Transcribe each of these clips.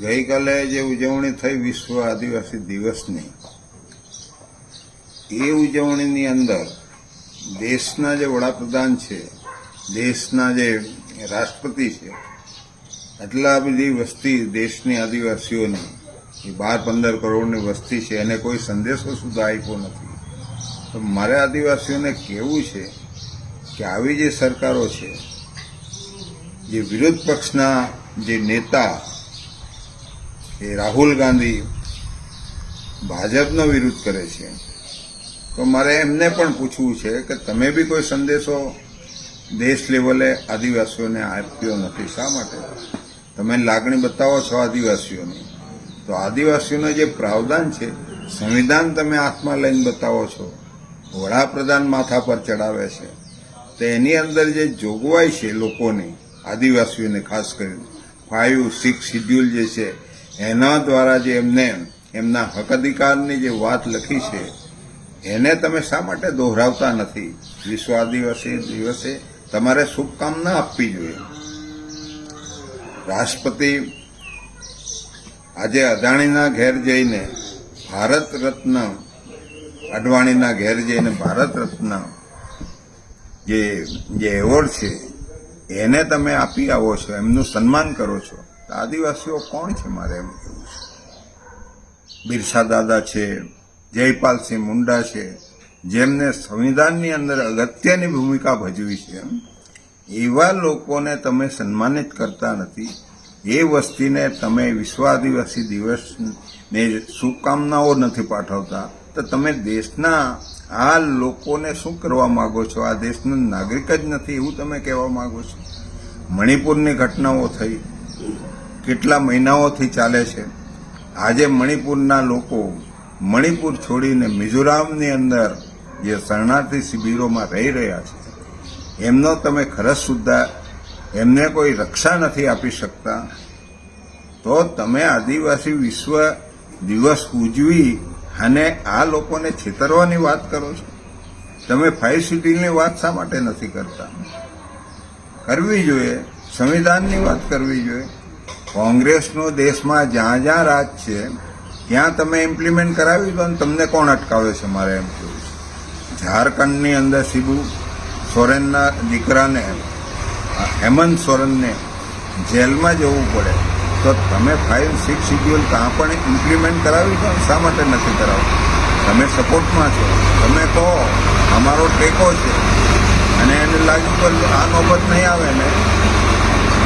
ગઈકાલે જે ઉજવણી થઈ વિશ્વ આદિવાસી દિવસની, એ ઉજવણીની અંદર દેશના જે વડાપ્રધાન છે, દેશના જે રાષ્ટ્રપતિ છે, આટલા બધી વસ્તી દેશની આદિવાસીઓની, એ બાર પંદર કરોડની વસ્તી છે, એને કોઈ સંદેશો સુધા આપ્યો નથી. તો મારે આદિવાસીઓને કહેવું છે કે આવી જે સરકારો છે, જે વિરોધ પક્ષના જે નેતા એ રાહુલ ગાંધી ભાજપનો વિરોધ કરે છે. તો મારે એમને પણ પૂછવું છે કે તમે બી કોઈ સંદેશો દેશ લેવલે આદિવાસીઓને આપ્યો નથી. શા માટે? તમે લાગણી બતાવો છો આદિવાસીઓની. તો આદિવાસીઓનું જે પ્રાવધાન છે, સંવિધાન તમે હાથમાં લઈને બતાવો છો, વડાપ્રધાન માથા પર ચડાવે છે. તો એની અંદર જે જોગવાઈ છે લોકોની, આદિવાસીઓને, ખાસ કરીને ફાઇવ સિક્સ શિડ્યુલ જે છે એના દ્વારા જે એમને એમના હક અધિકારની જે વાત લખી છે, એને તમે શા માટે દોહરાવતા નથી? વિશ્વ આદિવાસી દિવસે તમારે શુભકામના આપવી જોઈએ. રાષ્ટ્રપતિ આજે અદાણીના ઘેર જઈને, ભારત રત્ન, અડવાણીના ઘેર જઈને ભારત રત્ન જે જે એવોર્ડ છે, એને તમે આપી આવો છો, એમનું સન્માન કરો છો. આદિવાસીઓ કોણ છે મારે એમ કહેવું છે? બિરસા દાદા છે, જયપાલસિંહ મુંડા છે, જેમને સંવિધાનની અંદર અગત્યની ભૂમિકા ભજવી છે એમ. એવા લોકોને તમે સન્માનિત કરતા નથી. એ વસ્તીને તમે વિશ્વ આદિવાસી દિવસને શુભકામનાઓ નથી પાઠવતા. તો તમે દેશના આ લોકોને શું કરવા માગો છો? આ દેશનો નાગરિક જ નથી એવું તમે કહેવા માંગો છો? મણિપુરની ઘટનાઓ થઈ. કેટલા મહિનાઓથી ચાલે છે? આજે મણિપુરના લોકો મણિપુર છોડીને મિઝોરામની અંદર જે શરણાર્થી શિબિરોમાં રહી રહ્યા છે. એમનો તમે ખરસ સુદ્ધા એમને કોઈ રક્ષા નથી આપી શકતા. તો તમે આદિવાસી વિશ્વ દિવસ ઉજવી અને આ લોકોને છેતરવાની વાત કરો છો? તમે ફાઇવ સિટીની વાત શા માટે નથી કરતા? કરવી જોઈએ, સંવિધાનની વાત કરવી જોઈએ. કોંગ્રેસનો દેશમાં જ્યાં જ્યાં રાજ છે, ત્યાં તમે ઇમ્પ્લિમેન્ટ કરાવી દો અને તમને કોણ અટકાવે છે મારે એમ કહેવું ઝારખંડની અંદર શિબુ સોરેનના દીકરાને હેમંત સોરેનને જેલમાં જવું પડે. તો તમે ફાઇવ સિક્સ શિડ્યુલ ત્યાં પણ ઇમ્પ્લિમેન્ટ કરાવી દો શા માટે નથી કરાવતા? તમે સપોર્ટમાં છો. તમે કહો, અમારો ટેકો છે. અને એને લાગ્યું કે આ નોબત નહીં આવે ને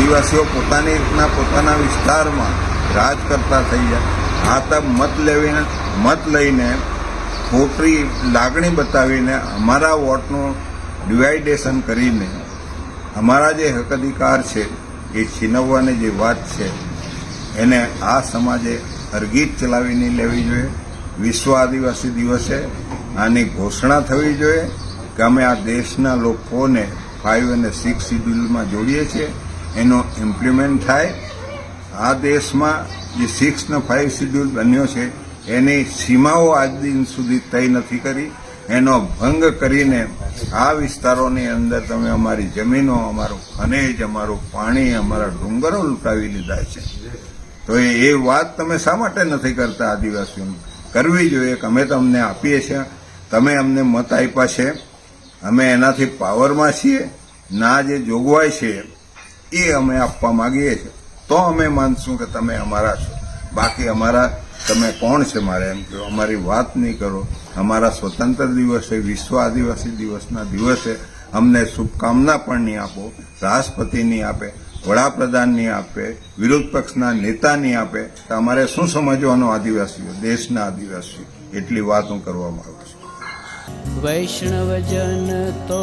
આદિવાસીઓ પોતાની રીતના પોતાના વિસ્તારમાં રાજ કરતા થઈ જાય આ તબ મત લેવીને, મત લઈને ખોટી લાગણી બતાવીને અમારા વોટનું ડિવાઇડેશન કરીને અમારા જે હક અધિકાર છે, એ છીનવવાની જે વાત છે, એને આ સમાજે અરગીત ચલાવીને લેવી જોઈએ. વિશ્વ આદિવાસી દિવસે આની ઘોષણા થવી જોઈએ કે અમે આ દેશના લોકોને ફાઇવ અને સિક્સ શિડ્યુલમાં જોડીએ છીએ. એનો ઇમ્પ્લિમેન્ટ થાય. આ દેશમાં જે સિક્સ ને ફાઇવ શિડ્યુલ બન્યો છે, એની સીમાઓ આજ દિન સુધી તય નથી કરી. એનો ભંગ કરીને આ વિસ્તારોની અંદર તમે અમારી જમીનો, અમારું ખનિજ, અમારું પાણી, અમારા ડુંગરો લૂંટાવી લીધા છે. તો એ વાત તમે શા માટે નથી કરતા આદિવાસીઓને? કરવી જોઈએ કે અમે તમને આપીએ છીએ. તમે અમને મત આપ્યા છે. અમે એનાથી પાવરમાં છીએ. ના જે જોગવાઈ છે એ અમે આપવા માંગીએ છીએ. તો અમે માનશું કે તમે અમારા છો. બાકી અમારા, તમે કોણ છે મારે એમ કહો. અમારી વાત નહીં કરો. અમારા સ્વતંત્ર દિવસે વિશ્વ આદિવાસી દિવસના દિવસે અમને શુભકામના પણ નહીં આપો રાષ્ટ્રપતિની આપે વડાપ્રધાનની આપે, વિરોધ પક્ષના નેતાની આપે. તો અમારે શું સમજવાનો આદિવાસીઓ? દેશના આદિવાસીઓ. એટલી વાત હું કરવા માંગુ છું. વૈષ્ણવજન તો